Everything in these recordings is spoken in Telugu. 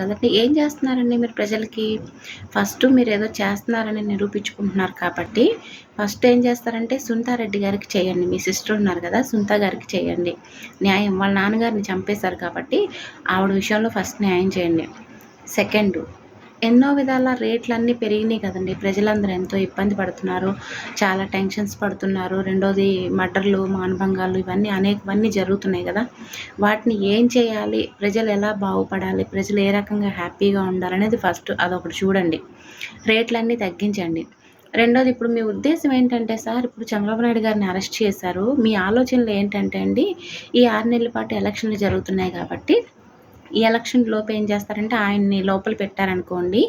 కదండి ఏం చేస్తున్నారండి మీరు ప్రజలకి? ఫస్ట్ మీరు ఏదో చేస్తున్నారని నిరూపించుకుంటున్నారు కాబట్టి ఫస్ట్ ఏం చేస్తారంటే సునీతారెడ్డి గారికి చేయండి. మీ సిస్టర్ ఉన్నారు కదా సునీత గారికి చేయండి. న్యాయం వాళ్ళ నాన్నగారిని చంపేశారు కాబట్టి ఆవిడ విషయంలో ఫస్ట్ న్యాయం చేయండి. సెకండ్ ఎన్నో విధాల రేట్లు అన్నీ పెరిగినాయి కదండి. ప్రజలందరూ ఎంతో ఇబ్బంది పడుతున్నారు. చాలా టెన్షన్స్ పడుతున్నారు. రెండోది మటర్లు మానభంగాలు ఇవన్నీ అనేకవన్నీ జరుగుతున్నాయి కదా. వాటిని ఏం చేయాలి? ప్రజలు ఎలా బాగుపడాలి? ప్రజలు ఏ రకంగా హ్యాపీగా ఉండాలనేది ఫస్ట్ అదొకటి చూడండి. రేట్లన్నీ తగ్గించండి. రెండోది ఇప్పుడు మీ ఉద్దేశం ఏంటంటే సార్ ఇప్పుడు చంద్రబాబు నాయుడు గారిని అరెస్ట్ చేశారు. మీ ఆలోచనలు ఏంటంటే అండి ఈ ఆరు నెలల పాటు ఎలక్షన్లు జరుగుతున్నాయి కాబట్టి ఈ ఎలక్షన్ లోపు ఏం చేస్తారంటే ఆయన్ని లోపల పెట్టారనుకోండి.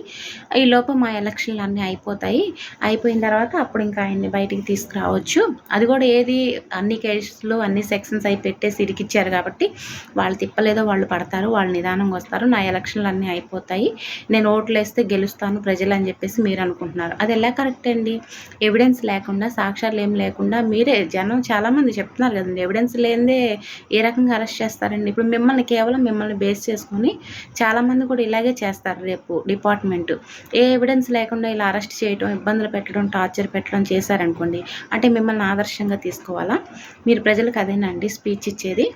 ఈ లోపు మా ఎలక్షన్లు అన్నీ అయిపోతాయి. అయిపోయిన తర్వాత అప్పుడు ఇంకా ఆయన్ని బయటికి తీసుకురావచ్చు. అది కూడా ఏది అన్ని కేసులు అన్ని సెక్షన్స్ అయి పెట్టేసి ఇరికిచ్చారు కాబట్టి వాళ్ళు తిప్పలేదో వాళ్ళు పడతారు వాళ్ళు నిదానంగా వస్తారు. నా ఎలక్షన్లు అన్నీ అయిపోతాయి. నేను ఓట్లు వేస్తే గెలుస్తాను ప్రజలు అని చెప్పేసి మీరు అనుకుంటున్నారు. అది ఎలా కరెక్ట్ అండి? ఎవిడెన్స్ లేకుండా సాక్ష్యాలు ఏం లేకుండా మీరే జనం చాలామంది చెప్తున్నారు కదండి. ఎవిడెన్స్ లేనిదే ఏ రకంగా అరెస్ట్ చేస్తారండి? ఇప్పుడు మిమ్మల్ని కేవలం మిమ్మల్ని బేస్ చేసుకొని చాలామంది కూడా ఇలాగే చేస్తారు రేపు డిపార్ట్మెంట్. ఏ ఎవిడెన్స్ లేకుండా ఇలా అరెస్ట్ చేయడం ఇబ్బందులు పెట్టడం టార్చర్ పెట్టడం చేశారనుకోండి అంటే మిమ్మల్ని ఆదర్శంగా తీసుకోవాలా? మీరు ప్రజలకు అదేనండి స్పీచ్ ఇచ్చేది?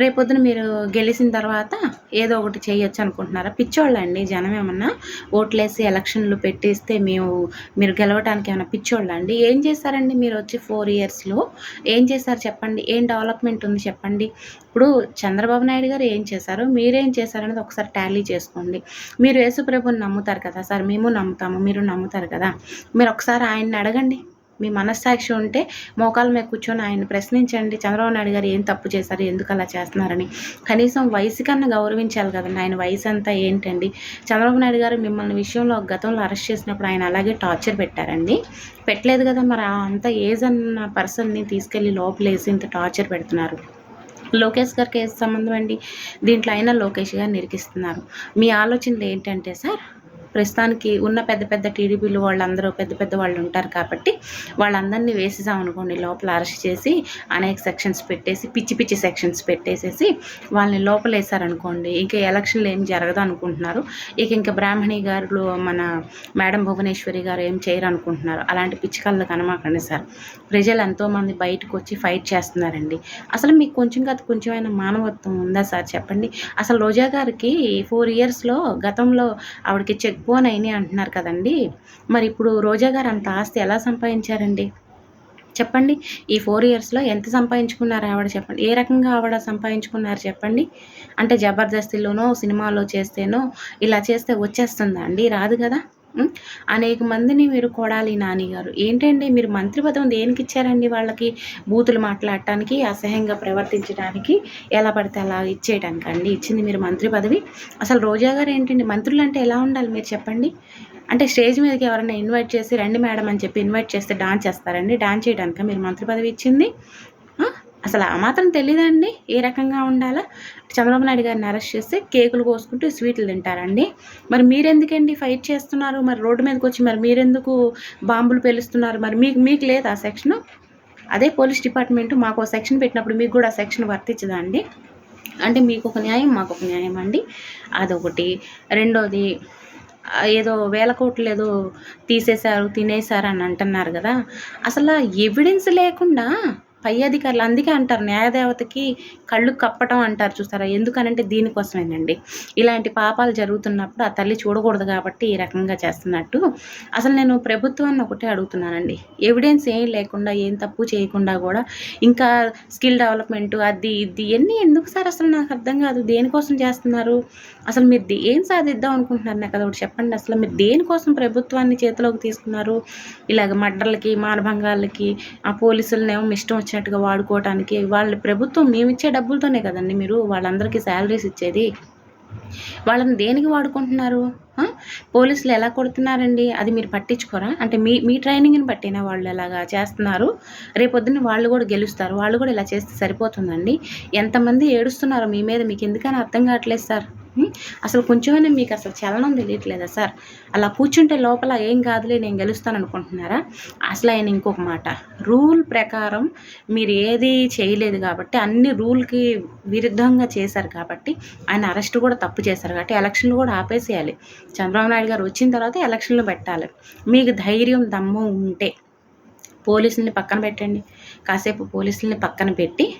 రేపొద్దున మీరు గెలిచిన తర్వాత ఏదో ఒకటి చేయొచ్చు అనుకుంటున్నారా? పిచ్చోళ్ళండి జనం ఏమన్నా ఓట్లేసి ఎలక్షన్లు పెట్టిస్తే మేము మీరు గెలవడానికి ఏమైనా పిచ్చోళ్ళండి? ఏం చేశారండి మీరు వచ్చి ఫోర్ ఇయర్స్లో? ఏం చేశారు చెప్పండి? ఏం డెవలప్మెంట్ ఉంది చెప్పండి? ఇప్పుడు చంద్రబాబు నాయుడు గారు ఏం చేశారు? మీరేం చేశారనేది ఒకసారి టాలీ చేసుకోండి. మీరు యేసుప్రభుని నమ్ముతారు కదా సార్? మేము నమ్ముతాము మీరు నమ్ముతారు కదా? మీరు ఒకసారి ఆయన్ని అడగండి. మీ మనస్సాక్షి ఉంటే మోకాల మీద కూర్చొని ఆయన ప్రశ్నించండి. చంద్రబాబు నాయుడు గారు ఏం తప్పు చేశారు ఎందుకు అలా చేస్తున్నారని. కనీసం వయసు కన్నా గౌరవించాలి కదండి ఆయన వయసు అంతా ఏంటండి? చంద్రబాబు నాయుడు గారు మిమ్మల్ని విషయంలో గతంలో అరెస్ట్ చేసినప్పుడు ఆయన అలాగే టార్చర్ పెట్టారండి. పెట్టలేదు కదా మరి అంత ఏజ్ అన్న పర్సన్ని తీసుకెళ్ళి లోపలేసి ఇంత టార్చర్ పెడుతున్నారు. లోకేష్ గారికి కేసు సంబంధం అండి? దీంట్లో అయినా లోకేష్ గారు నిరికిస్తున్నారు మీ ఆలోచనలు ఏంటంటే సార్? ప్రస్తుతానికి ఉన్న పెద్ద పెద్ద టీడీపీలు వాళ్ళందరూ పెద్ద పెద్ద వాళ్ళు ఉంటారు కాబట్టి వాళ్ళందరినీ వేసేసాం అనుకోండి లోపల అరెస్ట్ చేసి అనేక సెక్షన్స్ పెట్టేసి పిచ్చి పిచ్చి సెక్షన్స్ పెట్టేసేసి వాళ్ళని లోపల వేసారనుకోండి ఇంకా ఎలక్షన్లు ఏం జరగదు అనుకుంటున్నారు. ఇక ఇంకా బ్రాహ్మణి గారు మన మేడం భువనేశ్వరి గారు ఏం చేయరు అనుకుంటున్నారు. అలాంటి పిచ్చికల్లు కనమాకండి సార్. ప్రజలు ఎంతోమంది బయటకు వచ్చి ఫైట్ చేస్తున్నారండి. అసలు మీకు కొంచెం కాదు కొంచెమైనా మానవత్వం ఉందా సార్ చెప్పండి? అసలు రోజా గారికి ఫోర్ ఇయర్స్లో గతంలో ఆవిడకి చెక్ బోన్ అయినాయి అంటున్నారు కదండి. మరి ఇప్పుడు రోజా గారు అంత ఆస్తి ఎలా సంపాదించారండి? చెప్పండి. ఈ ఫోర్ ఇయర్స్లో ఎంత సంపాదించుకున్నారు ఆవిడ చెప్పండి. ఏ రకంగా ఆవిడ సంపాదించుకున్నారు చెప్పండి. అంటే జబర్దస్తిలోనో సినిమాలో చేస్తేనో ఇలా చేస్తే వచ్చేస్తుందా అండి? రాదు కదా? అనేక మందిని మీరు కొడాలి నాని గారు. ఏంటండి మీరు మంత్రి పదం దేనికి ఇచ్చారండి వాళ్ళకి? బూతులు మాట్లాడటానికి అసహ్యంగా ప్రవర్తించడానికి ఎలా పడితే అలా ఇచ్చేయడానికి అండి ఇచ్చింది మీరు మంత్రి పదవి. అసలు రోజా గారు ఏంటండి మంత్రులు అంటే ఎలా ఉండాలి మీరు చెప్పండి? అంటే స్టేజ్ మీదకి ఎవరైనా ఇన్వైట్ చేసి రండి మేడం అని చెప్పి ఇన్వైట్ చేస్తే డాన్స్ చేస్తారండి. డాన్స్ చేయడానికి మీరు మంత్రి పదవి ఇచ్చింది? అసలు ఆ మాత్రం తెలియదండి ఏ రకంగా ఉండాలా? చంద్రబాబు నాయుడు గారిని అరెస్ట్ చేస్తే కేకులు కోసుకుంటూ స్వీట్లు తింటారండి. మరి మీరెందుకండి ఫైట్ చేస్తున్నారు? మరి రోడ్డు మీదకి వచ్చి మరి మీరెందుకు బాంబులు పేలుస్తున్నారు? మరి మీకు మీకు లేదు ఆ సెక్షను? అదే పోలీస్ డిపార్ట్మెంట్ మాకు ఒక సెక్షన్ పెట్టినప్పుడు మీకు కూడా ఆ సెక్షన్ వర్తించదా అండి? అంటే మీకు ఒక న్యాయం మాకు ఒక న్యాయం అండి. అదొకటి. రెండోది ఏదో వేల కోట్లు ఏదో తీసేశారు తినేశారు అని అంటున్నారు కదా. అసలు ఎవిడెన్స్ లేకుండా పై అధికారులు అందుకే అంటారు న్యాయదేవతకి కళ్ళు కప్పటం అంటారు చూస్తారా? ఎందుకనంటే దీనికోసమేనండి. ఇలాంటి పాపాలు జరుగుతున్నప్పుడు ఆ తల్లి చూడకూడదు కాబట్టి ఈ రకంగా చేస్తున్నట్టు. అసలు నేను ప్రభుత్వాన్ని ఒకటే అడుగుతున్నానండి. ఎవిడెన్స్ ఏం లేకుండా ఏం తప్పు చేయకుండా కూడా ఇంకా స్కిల్ డెవలప్మెంట్ అది ఇది ఎన్ని ఎందుకు సార్ అసలు నాకు అర్థం కాదు. దేనికోసం చేస్తున్నారు? అసలు మీరు దే- ఏం సాధిద్దాం అనుకుంటున్నారు నాకు అదొకటి చెప్పండి. అసలు మీరు దేనికోసం ప్రభుత్వాన్ని చేతిలోకి తీసుకున్నారు? ఇలాగ మడ్రలకి మానభంగాలకి ఆ పోలీసులనేమో ఇష్టం వచ్చినట్టుగా వాడుకోవటానికి వాళ్ళ ప్రభుత్వం మేము ఇచ్చే డబ్బులతోనే కదండి మీరు వాళ్ళందరికీ శాలరీస్ ఇచ్చేది. వాళ్ళని దేనికి వాడుకుంటున్నారు? పోలీసులు ఎలా కొడుతున్నారండి? అది మీరు పట్టించుకోరా? అంటే మీ మీ ట్రైనింగ్ని బట్టినా వాళ్ళు ఎలాగా చేస్తున్నారు? రేపొద్దున వాళ్ళు కూడా గెలుస్తారు. వాళ్ళు కూడా ఇలా చేస్తే సరిపోతుందండి. ఎంతమంది ఏడుస్తున్నారో మీ మీద మీకు ఎందుకని అర్థం కావట్లేదు సార్. అసలు కొంచెమైనా మీకు అసలు చలనం తెలియట్లేదా సార్? అలా కూర్చుంటే లోపల ఏం కాదులే నేను గెలుస్తాను అనుకుంటున్నారా? అసలు ఆయన ఇంకొక మాట రూల్ ప్రకారం మీరు ఏది చేయలేదు కాబట్టి అన్ని రూల్కి విరుద్ధంగా చేశారు కాబట్టి ఆయన అరెస్ట్ కూడా తప్పు చేశారు కాబట్టి ఎలక్షన్లు కూడా ఆపేసేయాలి. చంద్రబాబు నాయుడు గారు వచ్చిన తర్వాత ఎలక్షన్లు పెట్టాలి. మీకు ధైర్యం దమ్ము ఉంటే పోలీసుల్ని పక్కన పెట్టండి. కాసేపు పోలీసుల్ని పక్కన పెట్టి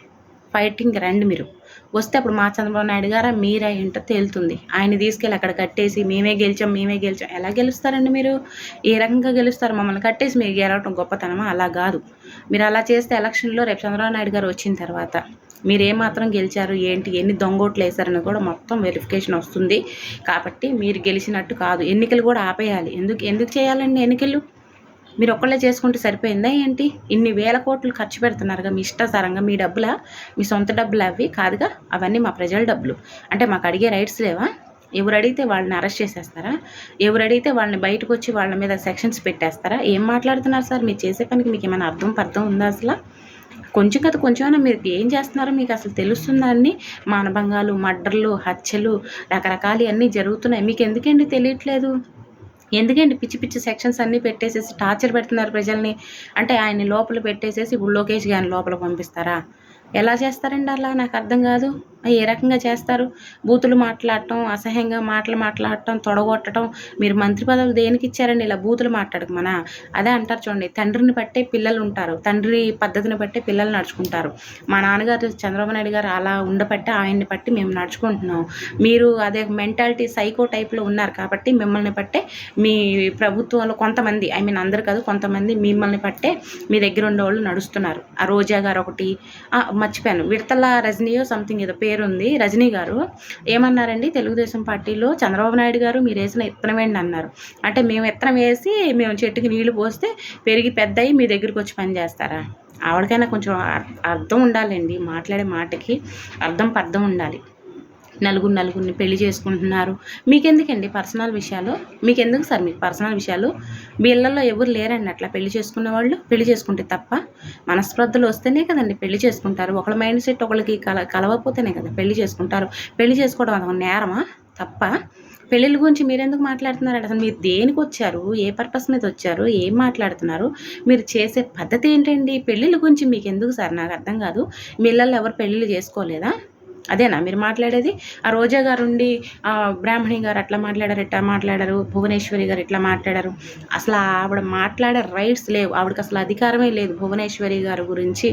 ఫైటింగ్ రండి మీరు. వస్తే అప్పుడు మా చంద్రబాబు నాయుడు గారా మీరే ఏంటో తేలుతుంది. ఆయన తీసుకెళ్ళి అక్కడ కట్టేసి మేమే గెలిచాం మేమే గెలిచాం. ఎలా గెలుస్తారండి మీరు? ఏ రకంగా గెలుస్తారు? మమ్మల్ని కట్టేసి మీరు గెలవటం గొప్పతనమా? అలా కాదు. మీరు అలా చేస్తే ఎలక్షన్లో రేపు చంద్రబాబు నాయుడు గారు వచ్చిన తర్వాత మీరు ఏమాత్రం గెలిచారు? ఏంటి? ఎన్ని దొంగోట్లు వేశారని కూడా మొత్తం వెరిఫికేషన్ వస్తుంది. కాబట్టి మీరు గెలిచినట్టు కాదు. ఎన్నికలు కూడా ఆపేయాలి. ఎందుకు? ఎందుకు చేయాలండి ఎన్నికలు? మీరు ఒక్కళ్ళే చేసుకుంటే సరిపోయిందా ఏంటి? ఇన్ని వేల కోట్లు ఖర్చు పెడుతున్నారుగా మీ ఇష్టాసారంగా మీ డబ్బులా? మీ సొంత డబ్బులు అవి? కాదుగా అవన్నీ మా ప్రజల డబ్బులు. అంటే మాకు అడిగే రైట్స్ లేవా? ఎవరు అడిగితే వాళ్ళని అరెస్ట్ చేసేస్తారా? ఎవరు అడిగితే వాళ్ళని బయటకు వచ్చి వాళ్ళ మీద సెక్షన్స్ పెట్టేస్తారా? ఏం మాట్లాడుతున్నారు సార్? మీరు చేసే పనికి మీకు ఏమైనా అర్థం పర్థం ఉందా అసలు? కొంచెం కదా కొంచెమైనా మీరు ఏం చేస్తున్నారో మీకు అసలు తెలుస్తుందా అన్ని? మానభంగాలు మర్డర్లు హత్యలు రకరకాలు అన్నీ జరుగుతున్నాయి. మీకు ఎందుకండి తెలియట్లేదు? ఎందుకండి పిచ్చి పిచ్చి సెక్షన్స్ అన్నీ పెట్టేసేసి టార్చర్ పెడుతున్నారు ప్రజల్ని? అంటే ఆయన్ని లోపల పెట్టేసేసి ఇప్పుడు లోకేష్ గారిని లోపల పంపిస్తారా? ఎలా చేస్తారండి అలా? నాకు అర్థం కాదు. ఏ రకంగా చేస్తారు? బూతులు మాట్లాడటం అసహ్యంగా మాటలు మాట్లాడటం తొడగొట్టడం మీరు మంత్రి పదవులు దేనికి ఇచ్చారండి? ఇలా బూతులు మాట్లాడకమనా? అదే అంటారు చూడండి తండ్రిని బట్టే పిల్లలు ఉంటారు. తండ్రి పద్ధతిని బట్టే పిల్లలు నడుచుకుంటారు. మా నాన్నగారు చంద్రబాబు నాయుడు గారు అలా ఉండబట్టే ఆయన్ని బట్టి మేము నడుచుకుంటున్నాం. మీరు అదే మెంటాలిటీ సైకో టైప్లో ఉన్నారు కాబట్టి మిమ్మల్ని బట్టే మీ ప్రభుత్వంలో కొంతమంది ఐ మీన్ అందరు కాదు కొంతమంది మిమ్మల్ని పట్టే మీ దగ్గర ఉండేవాళ్ళు నడుస్తున్నారు. ఆ రోజా గారు ఒకటి మర్చిపోయాను విడతల రజనీయో సంథింగ్ ఏదో పేరు పేరు ఉంది రజనీ గారు. ఏమన్నారండి? తెలుగుదేశం పార్టీలో చంద్రబాబు నాయుడు గారు మీరు వేసిన ఇత్తనం ఏంటి అన్నారు. అంటే మేము ఇత్తనం వేసి మేము చెట్టుకి నీళ్ళు పోస్తే పెరిగి పెద్దయి మీ దగ్గరికి వచ్చి పని చేస్తారా? ఆవిడకైనా కొంచెం అర్థం ఉండాలండి మాట్లాడే మాటకి. అర్థం పర్థం ఉండాలి. నలుగురు నలుగురిని పెళ్ళి చేసుకుంటున్నారు. మీకెందుకండి పర్సనల్ విషయాలు? మీకెందుకు సార్ మీకు పర్సనల్ విషయాలు? మీ ఇళ్ళల్లో ఎవరు లేరండి అట్లా పెళ్ళి చేసుకున్న వాళ్ళు? పెళ్ళి చేసుకుంటే తప్ప మనస్పర్ధలు వస్తేనే కదండి పెళ్ళి చేసుకుంటారు. ఒకళ్ళ మైండ్ సెట్ ఒకళ్ళకి కల కలవకపోతేనే కదా పెళ్ళి చేసుకుంటారు. పెళ్ళి చేసుకోవడం అదొక నేరమా? తప్ప పెళ్ళిళ్ళ గురించి మీరు ఎందుకు మాట్లాడుతున్నారు అసలు మీరు దేనికి వచ్చారు? ఏ పర్పస్ మీద వచ్చారు? ఏం మాట్లాడుతున్నారు? మీరు చేసే పద్ధతి ఏంటండి? పెళ్ళిళ్ళ గురించి మీకు ఎందుకు సార్? నాకు అర్థం కాదు. మీ ఎవరు పెళ్ళిళ్ళు చేసుకోలేదా? అదేనా? మీరు మాట్లాడేది? ఆ రోజా గారు ఉండి ఆ, బ్రాహ్మణి గారు అట్లా మాట్లాడారు ఇట్లా మాట్లాడారు? భువనేశ్వరి గారు ఇట్లా మాట్లాడారు? అసలు ఆవిడ మాట్లాడే రైట్స్ లేవు. ఆవిడకి అసలు అధికారమే లేదు భువనేశ్వరి గారి గురించి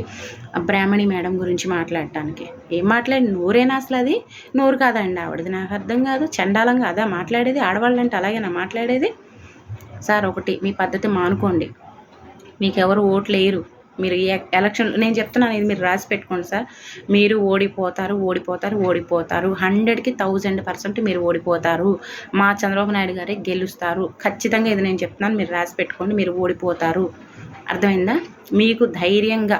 ఆ బ్రాహ్మణి మేడం గురించి మాట్లాడటానికి. ఏం మాట్లాడి? నోరేనా అసలు అది? నోరు కాదండి ఆవిడది. నాకు అర్థం కాదు. చండాలంగా అదా మాట్లాడేది? ఆడవాళ్ళంటే అలాగేనా మాట్లాడేది? సార్ ఒకటి మీ పద్ధతి మానుకోండి. మీకు ఓట్లు వేయరు మీరు ఎలక్షన్ నేను చెప్తున్నాను ఇది మీరు రాసి పెట్టుకోండి సార్. మీరు ఓడిపోతారు ఓడిపోతారు ఓడిపోతారు. హండ్రెడ్కి థౌజండ్ పర్సెంట్ మీరు ఓడిపోతారు. మా చంద్రబాబు నాయుడు గారే గెలుస్తారు. ఖచ్చితంగా ఇది నేను చెప్తున్నాను మీరు రాసి పెట్టుకోండి మీరు ఓడిపోతారు. అర్థమైందా? మీకు ధైర్యంగా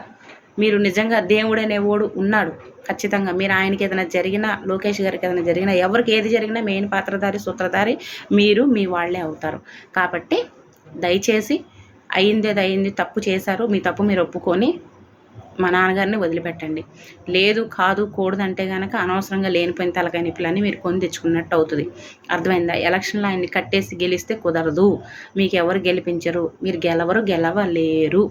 మీరు నిజంగా దేవుడు అనేవాడు ఉన్నాడు. ఖచ్చితంగా మీరు ఆయనకి ఏదైనా జరిగినా లోకేష్ గారికి ఏదైనా జరిగినా ఎవరికి ఏది జరిగినా మెయిన్ పాత్రధారి సూత్రధారి మీరు మీ వాళ్ళే అవుతారు. కాబట్టి దయచేసి అయింది అది అయింది తప్పు చేశారు మీ తప్పు మీరు ఒప్పుకొని మా నాన్నగారిని వదిలిపెట్టండి. లేదు కాదు కూడదు అంటే కనుక అనవసరంగా లేనిపోయిన తలకాయ నిప్పులన్నీ మీరు కొని తెచ్చుకున్నట్టు అవుతుంది. అర్థమైందా? ఎలక్షన్లో ఆయన్ని కట్టేసి గెలిస్తే కుదరదు. మీకు ఎవరు గెలిపించరు? మీరు గెలవరు గెలవలేరు.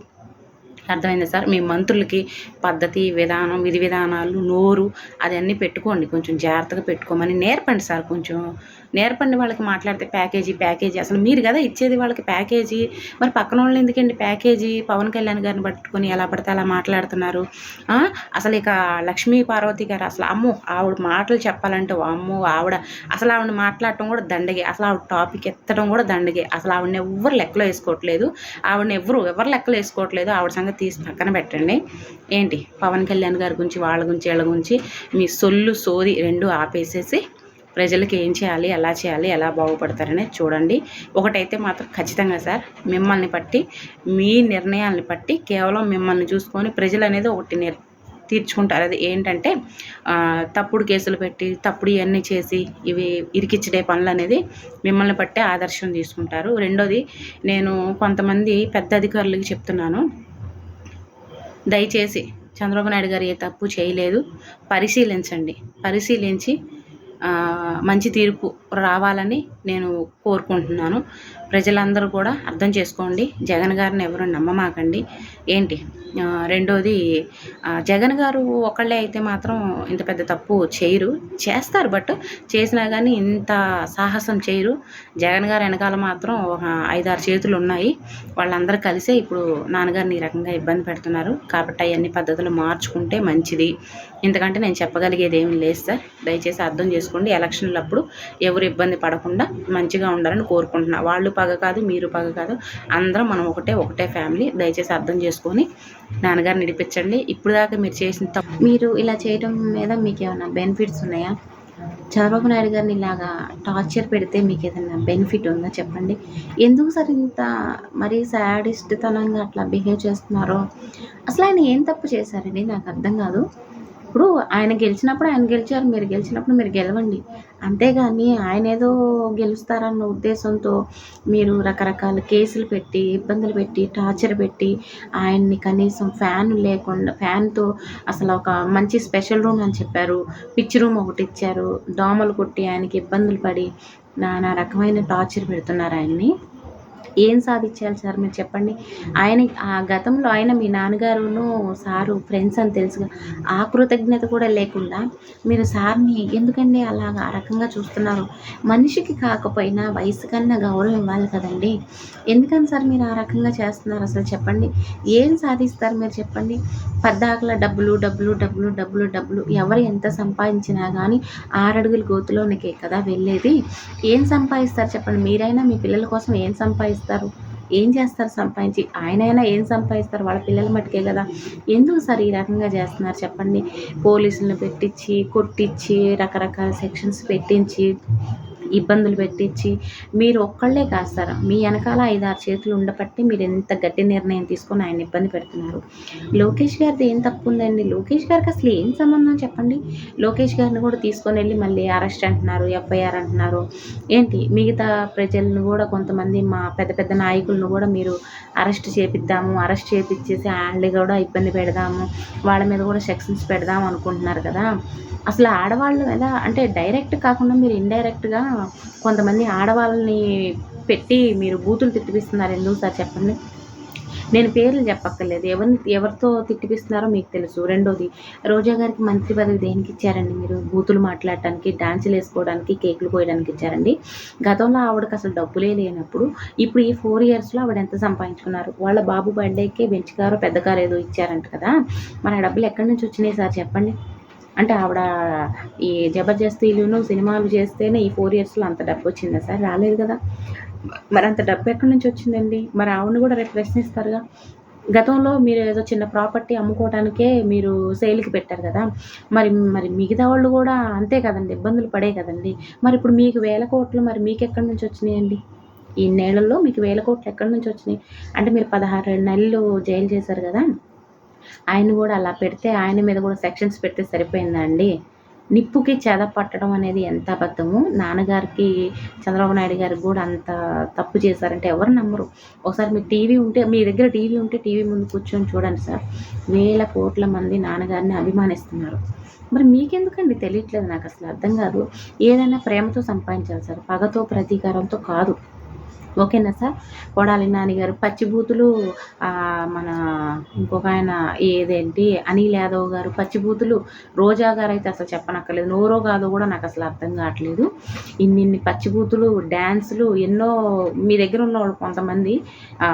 అర్థమైందా సార్? మీ మంత్రులకి పద్ధతి విధానం విధి విధానాలు నోరు అదన్నీ పెట్టుకోండి. కొంచెం జాగ్రత్తగా పెట్టుకోమని నేర్పండి సార్. కొంచెం నేర్పండి వాళ్ళకి మాట్లాడితే ప్యాకేజీ ప్యాకేజీ. అసలు మీరు కదా ఇచ్చేది వాళ్ళకి ప్యాకేజీ. మరి పక్కన వాళ్ళు ఎందుకండి ప్యాకేజీ? పవన్ కళ్యాణ్ గారిని పట్టుకొని ఎలా పడితే అలా మాట్లాడుతున్నారు? అసలు ఇక లక్ష్మీ పార్వతి గారు అసలు అమ్మో ఆవిడ మాటలు చెప్పాలంటే అమ్మో ఆవిడ అసలు ఆవిడ మాట్లాడటం కూడా దండగే. అసలు ఆవిడ టాపిక్ ఎత్తడం కూడా దండగే. అసలు ఆవిడని ఎవ్వరు లెక్కలో వేసుకోవట్లేదు. ఆవిడని ఎవరు ఎవరు లెక్కలు వేసుకోవట్లేదు. ఆవిడ సంగతి తీసి పక్కన పెట్టండి. ఏంటి? పవన్ కళ్యాణ్ గారి గురించి వాళ్ళ గురించి వీళ్ళ గురించి మీ సొల్లు సోది రెండు ఆపేసేసి ప్రజలకి ఏం చేయాలి ఎలా చేయాలి ఎలా బాగుపడతారనే చూడండి. ఒకటైతే మాత్రం ఖచ్చితంగా సార్ మిమ్మల్ని బట్టి మీ నిర్ణయాల్ని బట్టి కేవలం మిమ్మల్ని చూసుకొని ప్రజలు అనేది ఒకటి నిర్ తీర్చుకుంటారు. అది ఏంటంటే తప్పుడు కేసులు పెట్టి తప్పుడు ఇవన్నీ చేసి ఇవి ఇరికిచ్చడే పనులు అనేది మిమ్మల్ని బట్టే ఆదర్శం తీసుకుంటారు. రెండోది నేను కొంతమంది పెద్ద అధికారులకి చెప్తున్నాను. దయచేసి చంద్రబాబు నాయుడు గారు ఏ తప్పు చేయలేదు. పరిశీలించండి. పరిశీలించి మంచి తీర్పు రావాలని నేను కోరుకుంటున్నాను. ప్రజలందరూ కూడా అర్థం చేసుకోండి. జగన్ గారిని ఎవరు నమ్మమాకండి. ఏంటి? రెండోది జగన్ గారు ఒకళ్ళే అయితే మాత్రం ఇంత పెద్ద తప్పు చేయరు. చేస్తారు బట్ చేసినా కానీ ఇంత సాహసం చేయరు. జగన్ గారు వెనకాల మాత్రం ఒక ఐదారు చేతులు ఉన్నాయి. వాళ్ళందరూ కలిసే ఇప్పుడు నాన్నగారిని ఈ రకంగా ఇబ్బంది పెడుతున్నారు. కాబట్టి అవన్నీ పద్ధతులు మార్చుకుంటే మంచిది. ఎందుకంటే నేను చెప్పగలిగేది ఏమీ లేదు సార్. దయచేసి అర్థం చేసుకోండి. ఎలక్షన్లప్పుడు ఎవరు ఇబ్బంది పడకుండా మంచిగా ఉండాలని కోరుకుంటున్నా. వాళ్ళు పగ కాదు మీరు పగ కాదు. అందరం మనం ఒకటే ఒకటే ఫ్యామిలీ. దయచేసి అర్థం చేసుకొని నాన్నగారిని నడిపించండి. ఇప్పుడు దాకా మీరు చేసిన తప్పు మీరు ఇలా చేయడం మీద మీకు ఏమైనా బెనిఫిట్స్ ఉన్నాయా? చంద్రబాబు నాయుడు గారిని ఇలాగా టార్చర్ పెడితే మీకు ఏదైనా బెనిఫిట్ ఉందా చెప్పండి. ఎందుకు సార్ ఇంత మరీ సాడిస్ట్ తనంగా అట్లా బిహేవ్ చేస్తున్నారో? అసలు ఆయన ఏం తప్పు చేశారండి నాకు అర్థం కాదు. ఇప్పుడు ఆయన గెలిచినప్పుడు ఆయన గెలిచారు మీరు గెలిచినప్పుడు మీరు గెలవండి. అంతేగాని ఆయన ఏదో గెలుస్తారన్న ఉద్దేశంతో మీరు రకరకాల కేసులు పెట్టి ఇబ్బందులు పెట్టి టార్చర్ పెట్టి ఆయన్ని కనీసం ఫ్యాన్ లేకుండా ఫ్యాన్తో అసలు ఒక మంచి స్పెషల్ రూమ్ అని చెప్పారు. పిచ్ రూమ్ ఒకటి ఇచ్చారు. దోమలు కొట్టి ఆయనకి ఇబ్బందులు పడి నానా రకమైన టార్చర్ పెడుతున్నారు ఆయన్ని. ఏం సాధించాలి సార్ మీరు చెప్పండి? ఆయన ఆ గతంలో ఆయన మీ నాన్నగారును సారు ఫ్రెండ్స్ అని తెలుసు ఆ కృతజ్ఞత కూడా లేకుండా మీరు సార్ని ఎందుకండి అలాగ ఆ రకంగా చూస్తున్నారు? మనిషికి కాకపోయినా వయసు కన్నా గౌరవం ఇవ్వాలి కదండి. ఎందుకని సార్ మీరు ఆ రకంగా చేస్తున్నారు అసలు చెప్పండి? ఏం సాధిస్తారు మీరు చెప్పండి? పద్దాకల డబ్బులు డబ్బులు డబ్బులు డబ్బులు డబ్బులు ఎవరు ఎంత సంపాదించినా కానీ ఆరడుగుల గోతులోనికే కదా వెళ్ళేది. ఏం సంపాదిస్తారు చెప్పండి? మీరైనా మీ పిల్లల కోసం ఏం సంపాదిస్తారు? ఏం చేస్తారు సంపాదించి? ఆయనైనా ఏం సంపాదిస్తారు? వాళ్ళ పిల్లల మట్టుకే కదా. ఎందుకు సార్ ఈ రకంగా చేస్తున్నారు? చెప్పండి. పోలీసులను పెట్టించి కొట్టించి రకరకాల సెక్షన్స్ పెట్టించి ఇబ్బందులు పెట్టించి మీరు ఒక్కళ్ళే కాస్తారు మీ వెనకాల ఐదారు చేతులు ఉండబట్టి మీరు ఎంత గట్టి నిర్ణయం తీసుకొని ఆయన ఇబ్బంది పెడుతున్నారు. లోకేష్ గారిది ఏం తప్పు ఉందండి? లోకేష్ గారికి అసలు ఏం సంబంధం చెప్పండి? లోకేష్ గారిని కూడా తీసుకొని వెళ్ళి మళ్ళీ అరెస్ట్ అంటున్నారు ఎఫ్ఐఆర్ అంటున్నారు. ఏంటి? మిగతా ప్రజలను కూడా కొంతమంది మా పెద్ద పెద్ద నాయకులను కూడా మీరు అరెస్ట్ చేపిద్దాము అరెస్ట్ చేపించేసి వాళ్ళు కూడా ఇబ్బంది పెడదాము వాళ్ళ మీద కూడా సెక్షన్స్ పెడదాం అనుకుంటున్నారు కదా. అసలు ఆడవాళ్ళు మీద అంటే డైరెక్ట్ కాకుండా మీరు ఇండైరెక్ట్గా కొంతమంది ఆడవాళ్ళని పెట్టి మీరు బూతులు తిట్టిపిస్తున్నారు ఎందుకు సార్ చెప్పండి? నేను పేర్లు చెప్పక్కర్లేదు. ఎవరిని ఎవరితో తిట్టిపిస్తున్నారో మీకు తెలుసు. రెండోది రోజా గారికి మంత్రి పదవి దేనికి ఇచ్చారండి మీరు? బూతులు మాట్లాడటానికి డాన్సులు వేసుకోవడానికి కేకులు కోయడానికి ఇచ్చారండి. గతంలో ఆవిడకి అసలు డబ్బులే లేనప్పుడు ఇప్పుడు ఈ ఫోర్ ఇయర్స్లో ఆవిడ ఎంత సంపాదించుకున్నారు? వాళ్ళ బాబు బర్త్డేకే బెంచ్ కారు పెద్ద కారు ఏదో ఇచ్చారంట కదా. మన డబ్బులు ఎక్కడి నుంచి వచ్చినాయి సార్ చెప్పండి? అంటే ఆవిడ ఈ జబర్దస్తిలును సినిమాలు చేస్తేనే ఈ ఫోర్ ఇయర్స్లో అంత డబ్బు వచ్చిందా సార్? రాలేదు కదా. మరి అంత డబ్బు ఎక్కడి నుంచి వచ్చిందండి? మరి ఆవిడని కూడా రేపు ప్రశ్నిస్తారుగా. గతంలో మీరు ఏదో చిన్న ప్రాపర్టీ అమ్ముకోవడానికే మీరు సేల్కి పెట్టారు కదా. మరి మరి మిగతా వాళ్ళు కూడా అంతే కదండి ఇబ్బందులు పడే కదండి. మరి ఇప్పుడు మీకు వేల కోట్లు మరి మీకు ఎక్కడి నుంచి వచ్చినాయండి? ఈ నెలల్లో మీకు వేల కోట్లు ఎక్కడి నుంచి వచ్చినాయి? అంటే మీరు పదహారు నెలలు జైలు చేశారు కదా. ఆయన కూడా అలా పెడితే ఆయన మీద కూడా సెక్షన్స్ పెడితే సరిపోయిందా అండి నిప్పుకి చెద పట్టడం అనేది ఎంత అబద్ధము? నాన్నగారికి చంద్రబాబు నాయుడు గారికి కూడా అంత తప్పు చేశారంటే ఎవరు నమ్మరు. ఒకసారి మీ టీవీ ఉంటే మీ దగ్గర టీవీ ఉంటే టీవీ ముందు కూర్చొని చూడండి సార్. వేల కోట్ల మంది నాన్నగారిని అభిమానిస్తున్నారు. మరి మీకెందుకండి తెలియట్లేదు నాకు అసలు అర్థం కాదు. ఏదైనా ప్రేమతో సంపాదించాలి సార్. పగతో ప్రతీకారంతో కాదు. ఓకేనా సార్? కొడాలి నాన్నగారు పచ్చిబూతులు మన ఇంకొక ఆయన ఏదేంటి? అనిల్ యాదవ్ గారు పచ్చిబూతులు రోజా గారు అయితే అసలు చెప్పనక్కర్లేదు. నోరో కాదో కూడా నాకు అసలు అర్థం కావట్లేదు. ఇన్ని ఇన్ని పచ్చిబూతులు డ్యాన్సులు ఎన్నో మీ దగ్గర ఉన్న వాళ్ళు కొంతమంది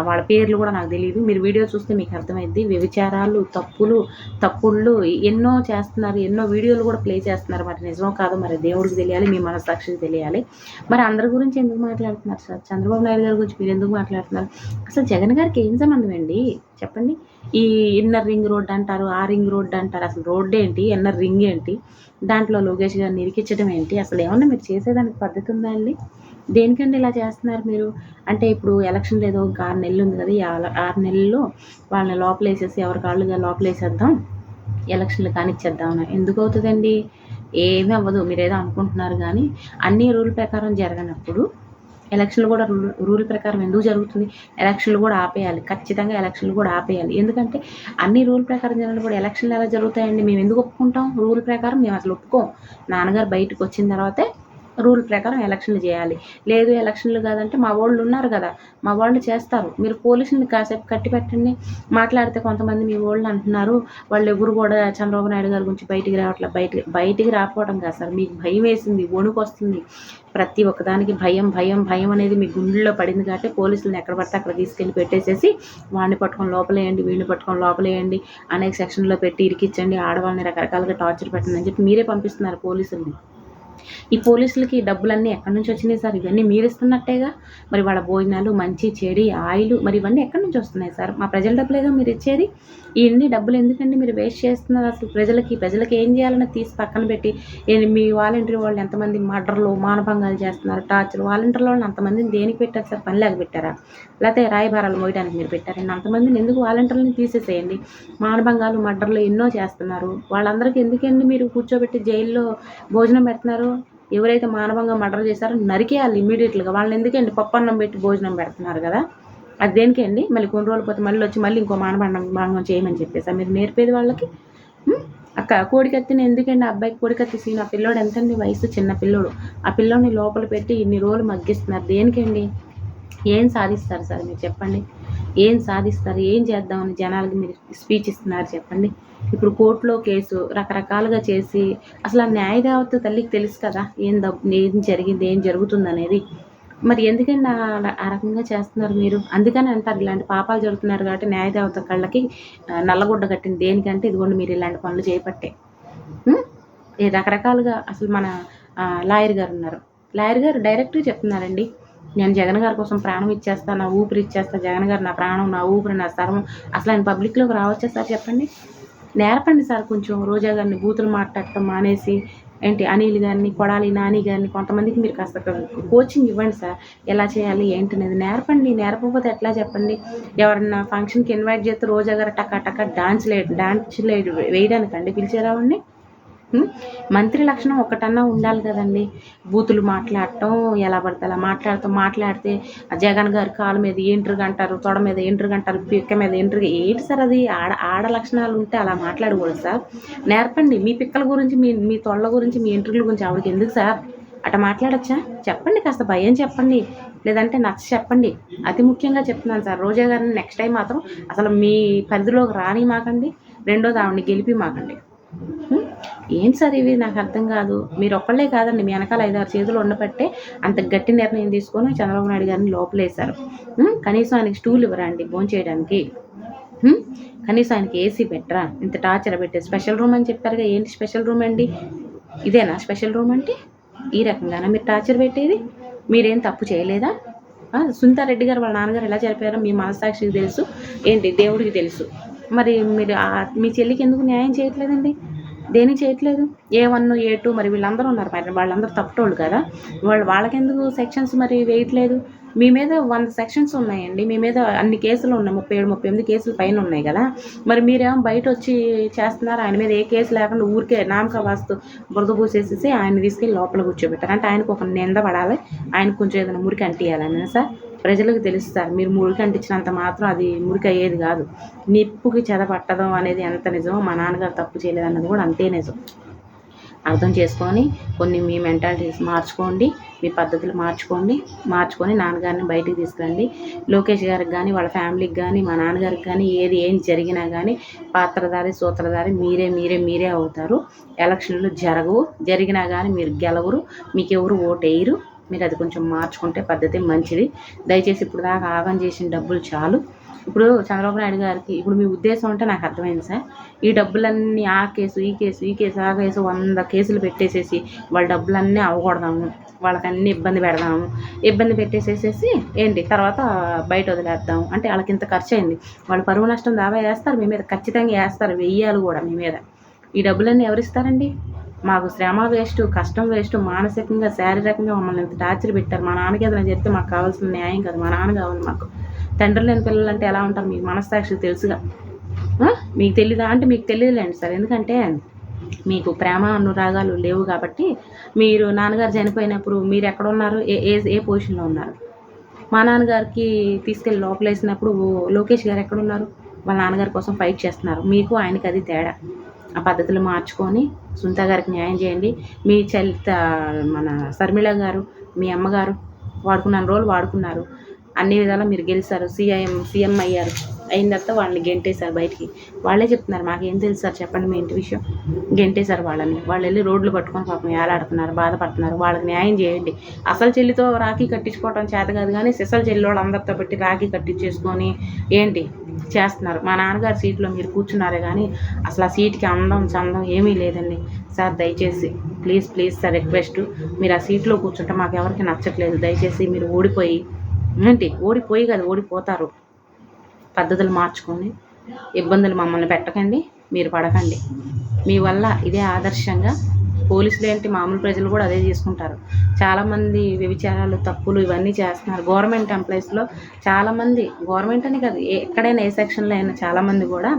వాళ్ళ పేర్లు కూడా నాకు తెలియదు మీరు వీడియో చూస్తే మీకు అర్థమైద్ది. వ్యభిచారాలు తప్పులు తప్పుళ్ళు ఎన్నో చేస్తున్నారు ఎన్నో వీడియోలు కూడా ప్లే చేస్తున్నారు. మరి నిజమో కాదో మరి దేవుడికి తెలియాలి మీ మనసాక్షికి తెలియాలి. మరి అందరి గురించి ఎందుకు మాట్లాడుతున్నారు సార్? చంద్రబాబు నాయుడు గారి గురించి మీరు ఎందుకు మాట్లాడుతున్నారు? అసలు జగన్ గారికి ఏం సంబంధం అండి? చెప్పండి. ఈ ఇన్నర్ రింగ్ రోడ్ అంటారు ఆ రింగ్ రోడ్ అంటారు అసలు రోడ్ ఏంటి ఇన్నర్ రింగ్ ఏంటి? దాంట్లో లోకేష్ గారిని ఇరికించడం ఏంటి? అసలు ఏమన్నా మీరు చేసేదానికి పద్ధతి ఉందా అండి? దేనికండి ఇలా చేస్తున్నారు మీరు? అంటే ఇప్పుడు ఎలక్షన్ ఏదో ఒక ఆరు నెలలు ఉంది కదా ఆరు నెలల్లో వాళ్ళని లోపలేసేసి ఎవరి కాళ్ళుగా లోపలేసేద్దాం ఎలక్షన్లు కానిచ్చేద్దామని. ఎందుకు అవుతుందండి? ఏమీ అవ్వదు. మీరు ఏదో అనుకుంటున్నారు కానీ అన్ని రూల్ ప్రకారం జరగనప్పుడు ఎలక్షన్లు కూడా రూల్ రూల్ ప్రకారం ఎందుకు జరుగుతుంది? ఎలక్షన్లు కూడా ఆపేయాలి. ఖచ్చితంగా ఎలక్షన్లు కూడా ఆపేయాలి. ఎందుకంటే అన్ని రూల్ ప్రకారం జరిగినప్పుడు ఎలక్షన్లు ఎలా జరుగుతాయండి? మేము ఎందుకు ఒప్పుకుంటాం? రూల్ ప్రకారం మేము అసలు ఒప్పుకోం. నాన్నగారు బయటకు వచ్చిన తర్వాతే రూల్ ప్రకారం ఎలక్షన్లు చేయాలి. లేదు ఎలక్షన్లు కాదంటే మా వాళ్ళు ఉన్నారు కదా మా వాళ్ళు చేస్తారు. మీరు పోలీసుని కాసేపు కట్టి పెట్టండి. మాట్లాడితే కొంతమంది మీ వాళ్ళు అంటున్నారు. వాళ్ళు ఎవరు కూడా చంద్రబాబు నాయుడు గారి గురించి బయటికి రావట్లే బయటికి బయటికి రాకపోవడం కాదు సార్. మీకు భయం వేసింది వణుకు వస్తుంది. ప్రతి ఒక్కదానికి భయం భయం భయం అనేది మీ గుండెల్లో పడింది కాబట్టి పోలీసులను ఎక్కడ పడితే అక్కడ తీసుకెళ్ళి పెట్టేసేసి వాడిని పట్టుకొని లోపలేయండి వీడిని పట్టుకొని లోపలేయండి అనేక సెక్షన్లో పెట్టి ఇరికిచ్చండి ఆడవాళ్ళని రకరకాలుగా టార్చర్ పెట్టండి అని చెప్పి మీరే పంపిస్తున్నారు పోలీసుల్ని. ఈ పోలీసులకి డబ్బులన్నీ ఎక్కడి నుంచి వచ్చినాయి సార్? ఇవన్నీ మీరు ఇస్తున్నట్టేగా మరి వాళ్ళ భోజనాలు మంచి చెడి ఆయిల్ మరి ఇవన్నీ ఎక్కడి నుంచి వస్తున్నాయి సార్? మా ప్రజల డబ్బులేగా మీరు ఇచ్చేది? ఇవన్నీ డబ్బులు ఎందుకండి మీరు వేస్ట్ చేస్తున్నారు అసలు ప్రజలకి? ప్రజలకి ఏం చేయాలని తీసి పక్కన పెట్టి మీ వాలంటీర్ వాళ్ళు ఎంతమంది మర్డర్లు మానభంగాలు చేస్తున్నారు టార్చర్ వాలంటీర్ వాళ్ళని అంతమందిని దేనికి పెట్టారు సార్? పని లేక పెట్టారా? లేకపోతే రాయబారాలు మోయడానికి మీరు పెట్టారండి అంతమందిని ఎందుకు వాలంటీర్లని తీసేసేయండి? మానభంగాలు మర్డర్లు ఎన్నో చేస్తున్నారు. వాళ్ళందరికీ ఎందుకండి మీరు కూర్చోబెట్టి జైల్లో భోజనం పెడుతున్నారు? ఎవరైతే మానవంగా మర్డర్ చేశారో నరికేయాలి ఇమీడియట్గా వాళ్ళని ఎందుకండి పప్పన్నం పెట్టి భోజనం పెడుతున్నారు కదా? అది దేనికండి? మళ్ళీ కొన్ని రోజులు పోతే మళ్ళీ వచ్చి మళ్ళీ ఇంకో మానభండం భాగం చేయమని చెప్పేసి. మీరు నేర్పేది వాళ్ళకి? అక్క కోడికత్తిని ఎందుకండి ఆ అబ్బాయికి కోడికత్తి సీన్? ఆ పిల్లోడు ఎంతండి వయసు? చిన్న పిల్లోడు. ఆ పిల్లోని లోపల పెట్టి ఇన్ని రోజులు మగ్గిస్తున్నారు. దేనికండి? ఏం సాధిస్తారు సార్ మీరు చెప్పండి? ఏం సాధిస్తారు ఏం చేద్దామని జనాలకి మీరు స్పీచ్ ఇస్తున్నారు చెప్పండి. ఇప్పుడు కోర్టులో కేసు రకరకాలుగా చేసి అసలు ఆ న్యాయదేవత తల్లికి తెలుసు కదా ఏం దబ్ ఏం జరిగింది ఏం జరుగుతుంది అనేది. మరి ఎందుకండి ఆ- రకంగా చేస్తున్నారు మీరు? అందుకని అంటారు ఇలాంటి పాపాలు జరుగుతున్నారు కాబట్టి న్యాయదేవత కళ్ళకి నల్లగుడ్డ కట్టింది దేనికంటే ఇదిగోండి మీరు ఇలాంటి పనులు చేపట్టే. రకరకాలుగా అసలు మన లాయర్ గారు ఉన్నారు. లాయర్ గారు డైరెక్ట్గా చెప్తున్నారండి నేను జగన్ గారి కోసం ప్రాణం ఇచ్చేస్తా నా ఊపిరి ఇచ్చేస్తా జగన్ గారు నా ప్రాణం నా ఊపిరి నా సర్వం. అసలు ఆయన పబ్లిక్లోకి రావచ్చా సార్ చెప్పండి? నేర్పండి సార్ కొంచెం రోజా గారిని బూతులు మాట్లాడటం మానేసి ఏంటి అనిల్ గారిని కొడాలి నాని గారిని కొంతమందికి మీరు కాస్త కోచింగ్ ఇవ్వండి సార్. ఎలా చేయాలి ఏంటి అనేది నేర్పండి నేర్పకపోతే ఎట్లా చెప్పండి? ఎవరన్నా ఫంక్షన్కి ఇన్వైట్ చేస్తే రోజా గారు టకా టకా డాన్స్ లే డాన్స్ లే వేయడానికండి పిలిచేరావండి మంత్రి లక్షణం ఒకటన్నా ఉండాలి కదండి. బూతులు మాట్లాడటం ఎలా పడితే అలా మాట్లాడుతూ మాట్లాడితే జగన్ గారి కాలు మీద ఏంట్రుగా అంటారు తొడ మీద ఏంట్రుగా అంటారు పిక్క మీద ఏంట్రుగా ఏంటి సార్ అది? ఆడ ఆడ లక్షణాలు ఉంటే అలా మాట్లాడకూడదు సార్. నేర్పండి మీ పిక్కల గురించి మీ మీ తొళ్ళ గురించి మీ ఎంట్రుకల గురించి ఆవిడకి ఎందుకు సార్? అట మాట్లాడచ్చా? చెప్పండి కాస్త భయం చెప్పండి. లేదంటే నచ్చ చెప్పండి. అతి ముఖ్యంగా చెప్తున్నాను సార్ రోజా గారిని నెక్స్ట్ టైం మాత్రం అసలు మీ పరిధిలోకి రాని మాకండి రెండోది ఆవిడని గెలిపి మాకండి ఏంటి సార్ ఇవి? నాకు అర్థం కాదు. మీరు ఒక్కళ్ళే కాదండి మీ వెనకాల ఐదారు చేతులు ఉండబట్టే అంత గట్టి నిర్ణయం తీసుకొని చంద్రబాబు నాయుడు గారిని లోపలేశారు. కనీసం ఆయనకి స్టూల్ ఇవ్వరండి భోజనం చేయడానికి కనీసం ఆయనకి ఏసీ పెట్టరా? ఇంత టార్చర్ పెట్టే స్పెషల్ రూమ్ అని చెప్పారుగా ఏంటి స్పెషల్ రూమ్ అండి? ఇదేనా స్పెషల్ రూమ్ అంటే ఈ రకంగానా మీరు టార్చర్ పెట్టేది? మీరేం తప్పు చేయలేదా? ఆ, సునీతారెడ్డి గారు వాళ్ళ నాన్నగారు ఎలా చనిపోయారో మీ మనస్సాక్షికి తెలుసు ఏంటి దేవుడికి తెలుసు. మరి మీరు మీ చెల్లికి ఎందుకు న్యాయం చేయట్లేదండి? దేనికి చేయట్లేదు? ఏ వన్ ఏ టూ మరి వీళ్ళందరూ ఉన్నారు మరి వాళ్ళందరూ తప్పటోళ్ళు కదా. వాళ్ళు వాళ్ళకెందుకు సెక్షన్స్ మరి వేయట్లేదు? మీ మీద వంద సెక్షన్స్ ఉన్నాయండి. మీ మీద అన్ని కేసులు ఉన్నాయి ముప్పై ఏడు ముప్పై ఎనిమిది కేసులు పైన ఉన్నాయి కదా. మరి మీరేమో బయట వచ్చి చేస్తున్నారు ఆయన మీద ఏ కేసు లేకుండా ఊరికే నామక వాస్తు బురద పూసేసేసి ఆయన తీసుకెళ్ళి లోపల కూర్చోబెట్టారు. అంటే ఆయనకు ఒక నింద పడాలి ఆయనకు కొంచెం ఏదైనా మురికి అంటియాలని సార్? ప్రజలకు తెలుస్తారు. మీరు మురికి అంటించినంత మాత్రం అది మురికి అయ్యేది కాదు. నిప్పుకి చెద పట్టడం అనేది ఎంత నిజమో మా నాన్నగారు తప్పు చేయలేదు అన్నది కూడా అంతే నిజం. అర్థం చేసుకొని కొన్ని మీ మెంటాలిటీస్ మార్చుకోండి మీ పద్ధతులు మార్చుకోండి మార్చుకొని నాన్నగారిని బయటికి తీసుకురండి. లోకేష్ గారికి కానీ వాళ్ళ ఫ్యామిలీకి కానీ మా నాన్నగారికి కానీ ఏది ఏం జరిగినా కానీ పాత్రధారి సూత్రధారి మీరే మీరే మీరే అవుతారు. ఎలక్షన్లు జరగవు. జరిగినా కానీ మీరు గెలవరు. మీకు ఎవరు ఓటు వేయరు మీరు అది కొంచెం మార్చుకుంటే పద్ధతి మంచిది. దయచేసి ఇప్పుడు దాకా ఆగం చేసిన డబ్బులు చాలు. ఇప్పుడు చంద్రబాబు నాయుడు గారికి ఇప్పుడు మీ ఉద్దేశం అంటే నాకు అర్థమైంది సార్. ఈ డబ్బులన్నీ ఆ కేసు ఈ కేసు ఈ కేసు ఆ కేసు వంద కేసులు పెట్టేసేసి వాళ్ళ డబ్బులన్నీ అవ్వకూడదాము. వాళ్ళకి అన్ని ఇబ్బంది పెడదాము. ఇబ్బంది పెట్టేసేసేసి ఏంటి? తర్వాత బయట వదిలేద్దాం అంటే వాళ్ళకి ఇంత ఖర్చు అయింది వాళ్ళు పరువు నష్టం దావా వేస్తారు. మీ మీద ఖచ్చితంగా వేస్తారు. వెయ్యాలి కూడా మీ మీద. ఈ డబ్బులన్నీ ఎవరిస్తారండి? మాకు శ్రమ వేస్ట్ కష్టం వేస్ట్ మానసికంగా శారీరకంగా మమ్మల్ని ఇంత టార్చర్ పెట్టారు. మా నాన్నకి ఏదైనా చెప్తే మాకు కావాల్సిన న్యాయం కాదు. మా నాన్న కావాలి మాకు. తండ్రి లేని పిల్లలు అంటే ఎలా ఉంటారు? మీకు మనస్సాక్షి తెలుసుగా. మీకు తెలీదా? అంటే మీకు తెలియదులేండి సార్. ఎందుకంటే మీకు ప్రేమ అనురాగాలు లేవు కాబట్టి మీరు నాన్నగారు చనిపోయినప్పుడు మీరు ఎక్కడ ఉన్నారు? ఏ ఏ ఏ పొజిషన్లో ఉన్నారు? మా నాన్నగారికి తీసుకెళ్ళి లోపలేసినప్పుడు లోకేష్ గారు ఎక్కడున్నారు వాళ్ళ నాన్నగారి కోసం ఫైట్ చేస్తున్నారు. మీకు ఆయనకి అది తేడా. ఆ పద్ధతులు మార్చుకొని సునీత గారికి న్యాయం చేయండి. మీ చలిత మన శర్మిళ గారు మీ అమ్మగారు వాడుకున్న రోజులు వాడుకున్నారు. అన్ని విధాలా మీరు గెలిచారు. సీఎం సీఎం అయ్యారు. అయిన తర్వాత వాళ్ళని గెంటేశారు బయటికి. వాళ్ళే చెప్తున్నారు మాకేం తెలుసు సార్ చెప్పండి మీ ఇంటి విషయం. గెంటేశారు వాళ్ళని. వాళ్ళు వెళ్ళి రోడ్లు పట్టుకొని పాపం ఏలాడుతున్నారు బాధపడుతున్నారు. వాళ్ళకి న్యాయం చేయండి. అసలు చెల్లితో రాఖీ కట్టించుకోవడం చేత కాదు కానీ సిసలు చెల్లి వాళ్ళు అందరితో పెట్టి రాఖీ కట్టించేసుకొని ఏంటి? చేస్తున్నారు. మా నాన్నగారి సీట్లో మీరు కూర్చున్నారే కానీ అసలు ఆ సీట్కి అందం చందం ఏమీ లేదండి. సార్ దయచేసి ప్లీజ్ ప్లీజ్ సార్ రిక్వెస్ట్. మీరు ఆ సీట్లో కూర్చుంటే మాకు ఎవరికి నచ్చట్లేదు. దయచేసి మీరు ఓడిపోయి ఏంటి? ఓడిపోయి కదా ఓడిపోతారు. పద్ధతులు మార్చుకొని ఇబ్బందులు మమ్మల్ని పెట్టకండి. మీరు పడకండి. మీ వల్ల ఇదే ఆదర్శంగా పోలీసులు ఏంటి మామూలు ప్రజలు కూడా అదే చేసుకుంటారు. చాలామంది వ్యభిచారాలు తప్పులు ఇవన్నీ చేస్తున్నారు. గవర్నమెంట్ ఎంప్లాయీస్లో చాలామంది గవర్నమెంట్ అని కాదు ఎక్కడైనా ఏ సెక్షన్లో అయినా చాలామంది కూడా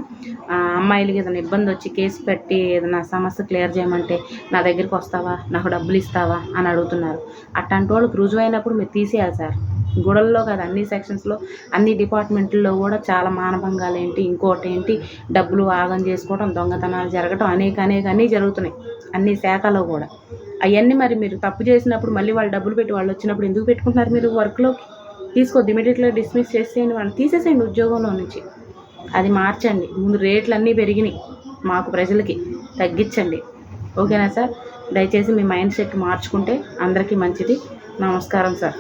అమ్మాయిలకి ఏదైనా ఇబ్బంది వచ్చి కేసు పెట్టి ఏదైనా సమస్య క్లియర్ చేయమంటే నా దగ్గరికి వస్తావా? నాకు డబ్బులు ఇస్తావా? అని అడుగుతున్నారు. అట్లాంటి వాళ్ళకి రుజువు అయినప్పుడు మీరు తీసేయాలి సార్. గుడల్లో కాదు అన్ని సెక్షన్స్లో అన్ని డిపార్ట్మెంట్లో కూడా చాలా మానభంగాలు ఏంటి ఇంకోటి ఏంటి డబ్బులు ఆగం చేసుకోవడం దొంగతనాలు జరగడం అనేక అనేక అన్నీ జరుగుతున్నాయి. అన్ని శాఖలో కూడా. అవన్నీ మరి మీరు తప్పు చేసినప్పుడు మళ్ళీ వాళ్ళు డబ్బులు పెట్టి వాళ్ళు వచ్చినప్పుడు ఎందుకు పెట్టుకుంటున్నారు మీరు వర్క్లోకి? తీసుకోవద్దు ఇమీడియట్గా డిస్మిస్ చేసేయండి వాళ్ళని తీసేసేయండి ఉద్యోగంలో నుంచి. అది మార్చండి. ముందు రేట్లు అన్నీ పెరిగినాయి మాకు ప్రజలకి. తగ్గించండి. ఓకేనా సార్? దయచేసి మీ మైండ్ సెట్ మార్చుకుంటే అందరికీ మంచిది. నమస్కారం సార్.